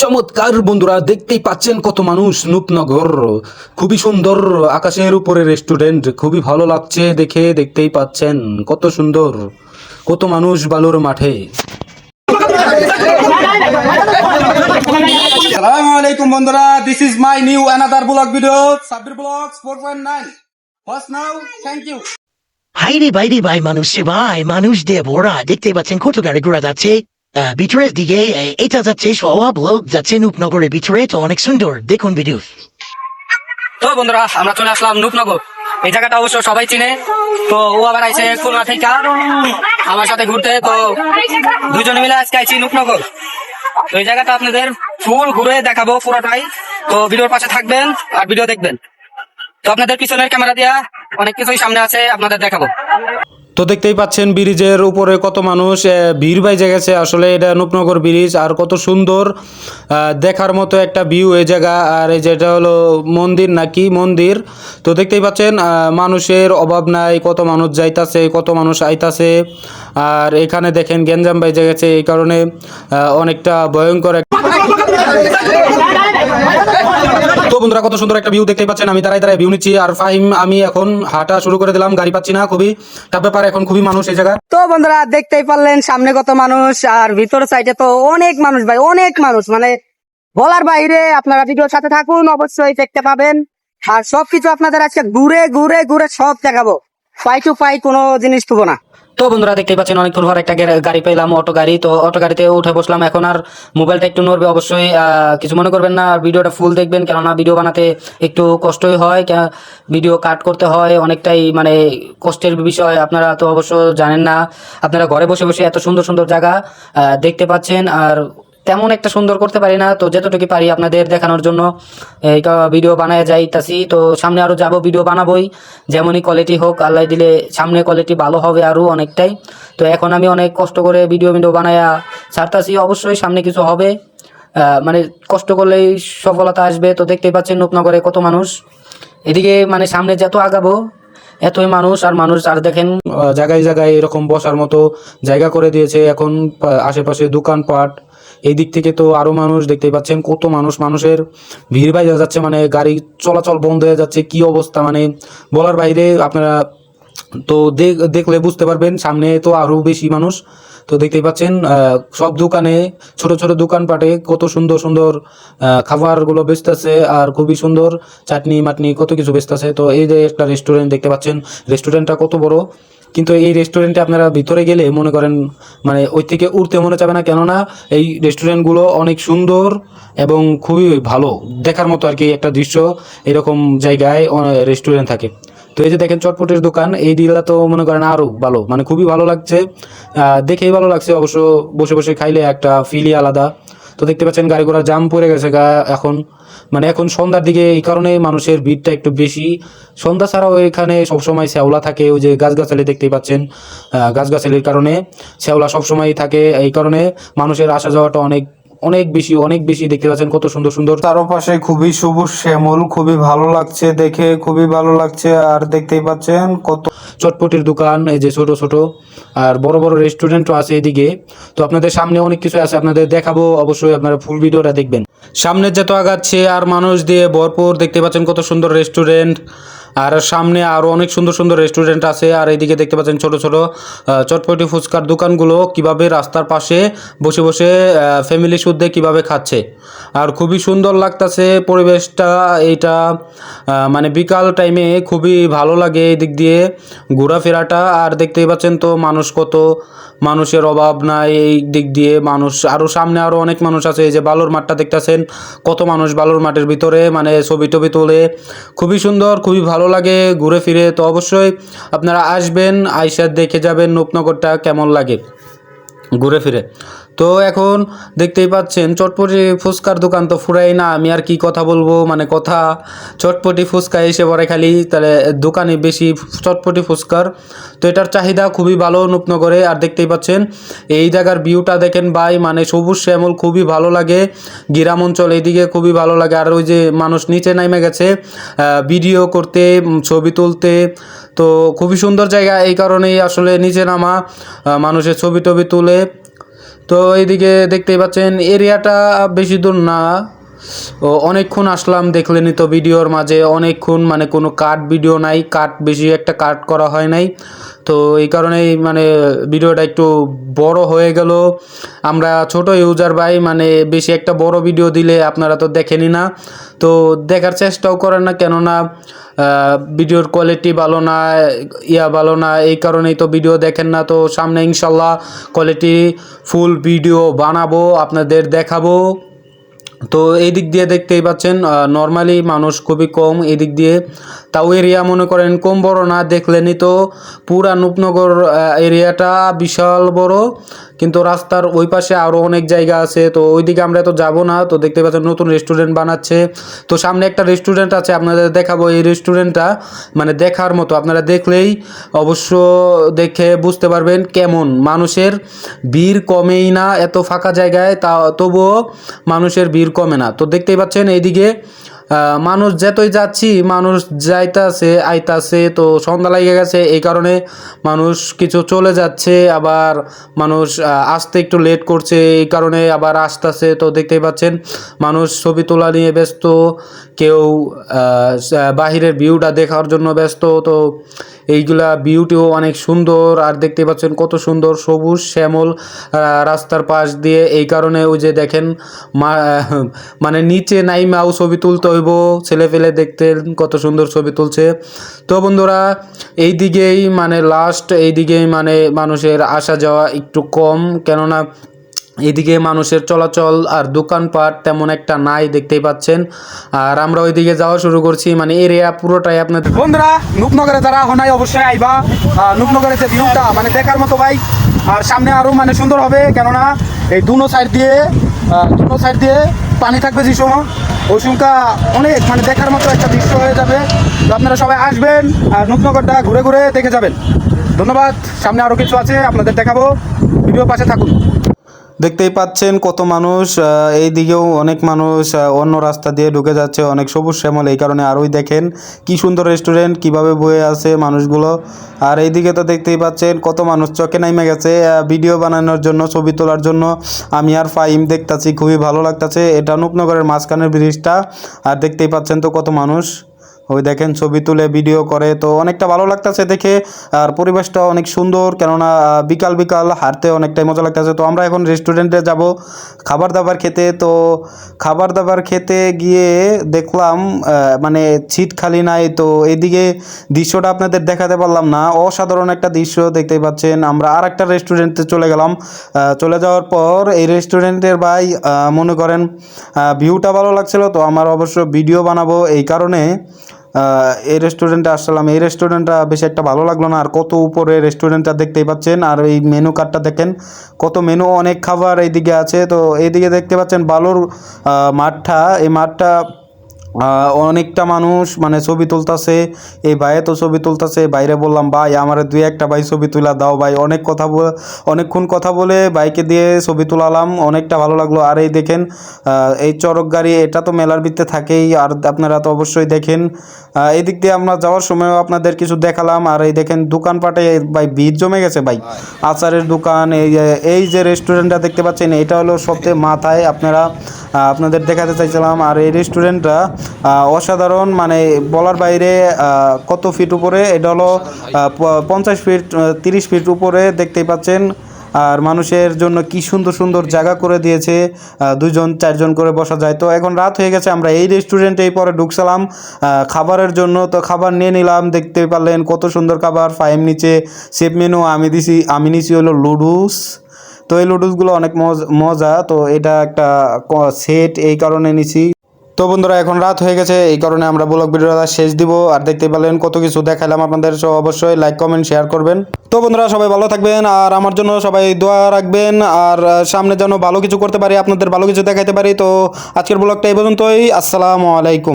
চমৎকার বন্ধুরা দেখতেই পাচ্ছেন কত মানুষ নূপনগর। খুবই সুন্দর আকাশের উপরে রেস্টুরেন্ট খুবই ভালো লাগছে দেখে দেখতেই পাচ্ছেন কত সুন্দর কত মানুষ বালুর মাঠে। আসসালামু আলাইকুম বন্ধুরা this is my new another blog video Sabbir blogs 4.9 first now thank you হাইরে বাইরে ভাই মানুষে ভাই মানুষ দিয়ে ভরা দেখতে পাচ্ছেন কত গাড়ি ঘোড়া যাচ্ছে। ভিতরের দিকে এটা যাচ্ছে সব লোক যাচ্ছে রূপনগরের ভিতরে তো অনেক সুন্দর দেখুন ভিডিও তো বন্ধুরা, আমরা চলে আসলাম রূপনগর এই জায়গাটা অবশ্য সবাই চিনে। তো ও আবার আইসে খুলনা থেকে। আমার সাথে ঘুরতে, তো দুজনে মিলে আজকে আইছি রূপনগর তো এই জায়গাটা আপনাদের ফুল ঘুরে দেখাবো পুরোটাই। তো ভিডিওর পাশে থাকবেন আর ভিডিও দেখবেন। তো আপনাদের পিছনের ক্যামেরা দিয়া অনেক কিছুই সামনে আছে, আপনাদের দেখাবো। তো দেখতেই পাচ্ছেন ব্রিজের উপরে কত মানুষ ভিড় বাইজে গেছে। আসলে এটা নূপনগর ব্রিজ আর কত সুন্দর দেখার মতো একটা ভিউ এই জায়গা। আর এই যেটা হলো মন্দির নাকি? মন্দির। তো দেখতেই পাচ্ছেন মানুষের অভাব নাই, কত মানুষ যাইতাছে, কত মানুষ আইতাছে। আর এখানে দেখেন গেঞ্জাম বাইজে গেছে, এই কারণে অনেকটা ভয়ঙ্কর এক- বন্ধুরা, কত সুন্দর একটা ভিউ দেখতে পাচ্ছেন। আমি দাঁড়ায় দাঁড়ায় ভিউ নিচ্ছি। আর ফাহিম, আমি এখন হাঁটা শুরু করে দিলাম। গাড়ি পাচ্ছি না, খুবই ব্যাপার, এখন খুবই মানুষ এই জায়গা তো বন্ধুরা, দেখতেই পারলেন, সামনে কত মানুষ, আর ভিতর সাইডে তো অনেক মানুষ ভাই, অনেক মানুষ। মানে বলার বাইরে আপনারা ভিডিওর সাথে থাকুন, অবশ্যই দেখতে পাবেন। আর সবকিছু আপনাদের আজকে ঘুরে ঘুরে ঘুরে সব দেখাবো। পাই টু পাই কোনো জিনিস থুবো না। তো বন্ধুরা দেখতেই পাচ্ছেন অনেকক্ষণ পর একটা গাড়ি পেলাম, অটো গাড়ি। তো অটো গাড়িতে উঠে বসলাম। এখন আর মোবাইলটা একটু নড়বে অবশ্যই। কিছু মনে করবেন না ভিডিওটা ফুল দেখবেন। কেননা ভিডিও বানাতে একটু কষ্টই হয়। ভিডিও কাট করতে হয় অনেকটাই মানে কষ্টের বিষয়। আপনারা তো অবশ্য জানেন না। আপনারা ঘরে বসে বসে এত সুন্দর সুন্দর জায়গা দেখতে পাচ্ছেন। আর তেমন একটা সুন্দর করতে পারি না, তো যতটুকু পারি আপনাদের দেখানোর জন্য, এই ভিডিও বানায় যাইতাছি। তো সামনে আরও যাব ভিডিও বানাবোই। যেমনই কোয়ালিটি হোক, আল্লাহ দিলে সামনে কোয়ালিটি ভালো হবে আরও অনেকটাই। তো এখন আমি অনেক কষ্ট করে ভিডিও ভিডিও বানায়া ছাড়তাছি, অবশ্যই সামনে কিছু হবে। মানে কষ্ট করলেই সফলতা আসবে। তো দেখতেই পাচ্ছেন নূপনগরে কত মানুষ। এদিকে মানে সামনে যত আগাবো, এতই মানুষ আর মানুষ, আর দেখেন জায়গায় জায়গায় এরকম বসার মতো জায়গা করে দিয়েছে। এখন আশেপাশে দোকানপাট এই দিক থেকে তো আরও মানুষ দেখতেই পাচ্ছেন কত মানুষ, মানুষের ভিড় বাইরে যাচ্ছে মানে গাড়ি চলাচল বন্ধ হয়ে যাচ্ছে, কি অবস্থা মানে বলার বাইরে আপনারা তো দেখ- দেখলে বুঝতে পারবেন, সামনে তো আরও বেশি মানুষ। তো দেখতেই পাচ্ছেন সব দোকানে, ছোট ছোট দোকানপাটে কত সুন্দর সুন্দর খাবারগুলো বেচতেছে আর খুবই সুন্দর, চাটনি, মাটনি কত কিছু বেচতেছে। তো এই যে একটা রেস্টুরেন্ট দেখতে পাচ্ছেন রেস্টুরেন্টটা কত বড়? কিন্তু এই রেস্টুরেন্টে আপনারা ভিতরে গেলে মনে করেন মানে ওই থেকে উঠতে মনে চাবে না, কেননা এই রেস্টুরেন্টগুলো অনেক সুন্দর এবং খুবই ভালো। দেখার মতো আর কি একটা দৃশ্য এরকম জায়গায় রেস্টুরেন্ট থাকে। তো এই যে দেখেন চটপটের দোকান, এই ডিলটা তো মনে করেন আরও ভালো মানে খুবই ভালো লাগছে। দেখেই ভালো লাগছে, অবশ্য বসে বসে খাইলে একটা ফিলই আলাদা। তো দেখতে পাচ্ছেন গাড়ি ঘোড়া জাম পড়ে গেছে, গা এখন মানে এখন সন্ধ্যার দিকে এই কারণে মানুষের ভিড়টা একটু বেশি। সন্ধ্যা ছাড়াও এখানে সবসময় শ্যাওলা থাকে, ওই যে গাছগাছালি দেখতেই পাচ্ছেন গাছগাছালির কারণে শ্যাওলা সবসময় থাকে, এই কারণে মানুষের আসা যাওয়াটা অনেক অনেক বেশি অনেক বেশি দেখতে পাচ্ছেন কত সুন্দর সুন্দর। চারপাশে খুবই সবুজ শ্যামল খুবই ভালো লাগছে দেখে খুবই ভালো লাগছে আর দেখতেই পাচ্ছেন কত চটপটির দোকান এই যে ছোট ছোট আর বড় বড় রেস্টুরেন্টও আছে এদিকে। তো আপনাদের সামনে অনেক কিছু আছে আপনাদের দেখাবো অবশ্যই আপনারা ফুল ভিডিওটা দেখবেন। সামনে যত আগাচ্ছে আর মানুষ দিয়ে ভরপুর দেখতে পাচ্ছেন কত সুন্দর রেস্টুরেন্ট আর সামনে আরও অনেক সুন্দর সুন্দর রেস্টুরেন্ট আছে। আর এইদিকে দেখতে পাচ্ছেন ছোট ছোট চটপটি ফুচকার দোকানগুলো কীভাবে রাস্তার পাশে বসে বসে ফ্যামিলি শুদ্ধে কীভাবে খাচ্ছে। আর খুবই সুন্দর লাগতাছে পরিবেশটা, এইটা মানে বিকাল টাইমে খুবই ভালো লাগে এই দিক দিয়ে ঘোরাফেরাটা। আর দেখতেই পাচ্ছেন তো মানুষ কত মানুষের অভাব নাই, এই দিক দিয়ে মানুষ আরও সামনে আরও অনেক মানুষ আছে, এই যে বালুর মাঠটা দেখতেছেন, কত মানুষ বালুর মাঠের ভিতরে মানে ছবি টবি তোলে, খুবই সুন্দর, খুবই ভালো লাগে ঘুরে ফিরে, তো অবশ্যই আপনারা আসবেন, আইসা দেখে যাবেন নূপনগরটা কেমন লাগে ঘুরে ফিরে। তো এখন দেখতেই পাচ্ছেন, চটপটি ফুচকার দোকান তো ফুরাই না, আমি আর কি কথা বলব? মানে কথা, চটপটি ফুচকা এসে পড়ে খালি, তাহলে দোকানে বেশি চটপটি ফুচকার। তো এটার চাহিদা খুবই ভালো নূপনগরে আর দেখতেই পাচ্ছেন, এই জায়গার ভিউটা দেখেন ভাই মানে সবুজ শ্যামল খুবই ভালো লাগে, গ্রাম অঞ্চল এইদিকে খুবই ভালো লাগে, আর ওই যে মানুষ নিচে নেমে গেছে ভিডিও করতে ছবি তুলতে, তো খুবই সুন্দর জায়গা, এই কারণেই আসলে নিচে নামা মানুষের ছবি টবি তুলে তো এইদিকে দেখতেই পাচ্ছেন এরিয়াটা বেশি দূর না। অনেকক্ষণ আসলাম, দেখলেনি তো ভিডিওর মাঝে অনেকক্ষণ মানে কোনো কাট ভিডিও নাই, কাট বেশি একটা কাট করা হয় নাই। তো এই কারণেই মানে ভিডিওটা একটু বড় হয়ে গেল। আমরা ছোট ইউজার ভাই মানে বেশি একটা বড় ভিডিও দিলে আপনারা তো দেখেনি না। তো দেখার চেষ্টাও করেন না, কেননা ভিডিওর কোয়ালিটি ভালো না, ইয়া ভালো না, এই কারণেই তো ভিডিও দেখেন না। তো সামনে ইনশাল্লাহ কোয়ালিটি ফুল ভিডিও বানাবো, আপনাদের দেখাবো। তো এই দিক দিয়ে দেখতেই পাচ্ছেন নর্মালি মানুষ খুবই কম এদিক দিক দিয়ে। তাও এরিয়া মনে করেন কম বড় না দেখলেনি তো পুরা নূপনগর এরিয়াটা বিশাল বড়। কিন্তু রাস্তার ওই পাশে আরও অনেক জায়গা আছে, তো ওইদিকে আমরা তো যাব না, তো দেখতে পাচ্ছেন নতুন রেস্টুরেন্ট বানাচ্ছে। তো সামনে একটা রেস্টুরেন্ট আছে, আপনাদের দেখাবো এই রেস্টুরেন্টটা মানে দেখার মতো, আপনারা দেখলেই অবশ্য দেখে বুঝতে পারবেন কেমন মানুষের ভিড় কমেই না এত ফাঁকা জায়গায়, তা তবুও মানুষের ভিড় কমে না। তো দেখতেই পাচ্ছেন এইদিকে মানুষ যেতই যাচ্ছি, মানুষ যাইতাছে, আইতাছে, তো সন্ধ্যা লেগে গেছে, এই কারণে মানুষ কিছু চলে যাচ্ছে, আবার মানুষ আসতে একটু লেট করছে, এই কারণে আবার আসতেছে, তো দেখতেই পাচ্ছেন মানুষ ছবি তোলা নিয়ে ব্যস্ত, কেউ বাহিরের ভিউটা দেখার জন্য ব্যস্ত, তো এইগুলা ভিউটিও অনেক সুন্দর। আর দেখতে পাচ্ছেন কত সুন্দর সবুজ শ্যামল রাস্তার পাশ দিয়ে। এই কারণে ওই যে দেখেন মানে নিচে নাইমাও ছবি তুলতে হইব। ছেলে ফেলে দেখতেন কত সুন্দর ছবি তুলছে। তো বন্ধুরা এই দিকেই মানে লাস্ট এই দিকেই মানে মানুষের আসা যাওয়া একটু কম। কেননা এদিকে মানুষের চলাচল আর দোকানপাট তেমন একটা নাই দেখতেই পাচ্ছেন। আর আমরা ওইদিকে যাওয়া শুরু করছি মানে এরিয়া পুরোটাই আপনাদের বন্ধুরা, নূপনগরে যারা হনাই অবশ্যই আইবা। নূপনগরের যে ভিউটা মানে দেখার মতো ভাই, আর সামনে আরও মানে সুন্দর হবে, কেননা এই দুনো সাইড দিয়ে দুনো সাইড দিয়ে পানি থাকবে যে সময়। ওই সংখ্যা অনেক মানে দেখার মতো একটা দৃশ্য হয়ে যাবে। তো আপনারা সবাই আসবেন আর নূপনগরটা ঘুরে ঘুরে দেখে যাবেন। ধন্যবাদ, সামনে আরও কিছু আছে, আপনাদের দেখাবো। ভিডিও পাশে থাকুন। দেখতেই পাচ্ছেন কত মানুষ এই দিকেও অনেক মানুষ অন্য রাস্তা দিয়ে ঢুকে যাচ্ছে, অনেক সবুজ শ্যামল, এই কারণে আরোই দেখেন কি সুন্দর রেস্টুরেন্ট কীভাবে বয়ে আছে মানুষগুলো। আর এইদিকে তো দেখতেই পাচ্ছেন কত মানুষ চকে নাইমে গেছে ভিডিও বানানোর জন্য, ছবি তোলার জন্য। আমি আর ফাইম দেখতাছি, খুবই ভালো লাগতাছে। এটা রূপনগরের মাঝখানের ব্রিজটা আর দেখতেই পাচ্ছেন তো কত মানুষ। ওই দেখেন ছবি তুলে ভিডিও করে, তো অনেকটা ভালো লাগতেছে দেখে। আর পরিবেশটা অনেক সুন্দর, কেননা বিকাল বিকাল হাঁটতে অনেকটাই মজা লাগতেছে। তো আমরা এখন রেস্টুরেন্টে যাব খাবার দাবার খেতে। তো খাবার দাবার খেতে গিয়ে দেখলাম মানে ছিট খালি নাই। তো এদিকে দৃশ্যটা আপনাদের দেখাতে পারলাম না। অসাধারণ একটা দৃশ্য দেখতেই পাচ্ছেন। আমরা আর একটা রেস্টুরেন্টে চলে গেলাম। চলে যাওয়ার পর এই রেস্টুরেন্টের ভাই মনে করেন ভিউটা ভালো লাগছিল। তো আমার অবশ্য ভিডিও বানাবো। এই কারণে এই রেস্টুরেন্টে আসলাম। এই রেস্টুরেন্টটা বেশ একটা ভালো লাগল না। আর কত উপরে রেস্টুরেন্টটা দেখতেই পাচ্ছেন। আর এই মেনু কার্ডটা দেখেন, কত মেনু অনেক খাবার এইদিকে আছে। তো এইদিকে দেখতে পাচ্ছেন বালুর মাঠটা। এই মাঠটা অনেকটা মানুষ মানে ছবি তুলতাছে এই ভাইয়ে তো ছবি তুলতাছে বাইরে বললাম ভাই আমার দুই একটা ভাই ছবি তুলা দাও ভাই। অনেক কথা বলে অনেকক্ষণ কথা বলে বাইকে দিয়ে ছবি তুলালাম অনেকটা ভালো লাগল। আর এই দেখেন এই চরক গাড়ি এটা তো মেলার ভিতরে থাকেই আর আপনারা তো অবশ্যই দেখেন। এই দিক দিয়ে আমরা যাওয়ার সময়ও আপনাদের কিছু দেখালাম। আর এই দেখেন দোকানপাটে ভাই ভিড় জমে গেছে ভাই। আচারের দোকান এই যে- এই যে রেস্টুরেন্টটা দেখতে পাচ্ছেন এটা হলো সবচেয়ে মাথায় আপনারা আপনাদের দেখাতে চাইছিলাম। আর এই রেস্টুরেন্টটা অসাধারণ মানে বলার বাইরে কত ফিট উপরে, এটা হলো পঞ্চাশ ফিট তিরিশ ফিট উপরে দেখতেই পাচ্ছেন। আর মানুষের জন্য কি সুন্দর সুন্দর জায়গা করে দিয়েছে দুজন চারজন করে বসা যায়। তো এখন রাত হয়ে গেছে, আমরা এই রেস্টুরেন্টে এই পরে ঢুকছিলাম খাবারের জন্য। তো খাবার নিয়ে নিলাম, দেখতে পারলেন কত সুন্দর খাবার ফাইম নিচে সেফ মেনু আমি দিছি, আমি নিছি হলো লুডুস তো এই লুডুসগুলো অনেক মজ- তো এটা একটা সেট এই কারণে নিছি। তো বন্ধুরা, এখন রাত হয়ে গেছে, এই কারণে আমরা ব্লগ ভিডিওটা শেষ দিব। আর দেখতে পেলেন কত কিছু দেখাইলাম আপনাদের সব অবশ্যই লাইক কমেন্ট শেয়ার করবেন। তো বন্ধুরা, সবাই ভালো থাকবেন, আর আমার জন্য সবাই দোয়া রাখবেন, আর সামনে যেন ভালো কিছু করতে পারি, আপনাদের ভালো কিছু দেখাতে পারি। তো আজকের ব্লগটা এই পর্যন্তই, আসসালামু আলাইকুম।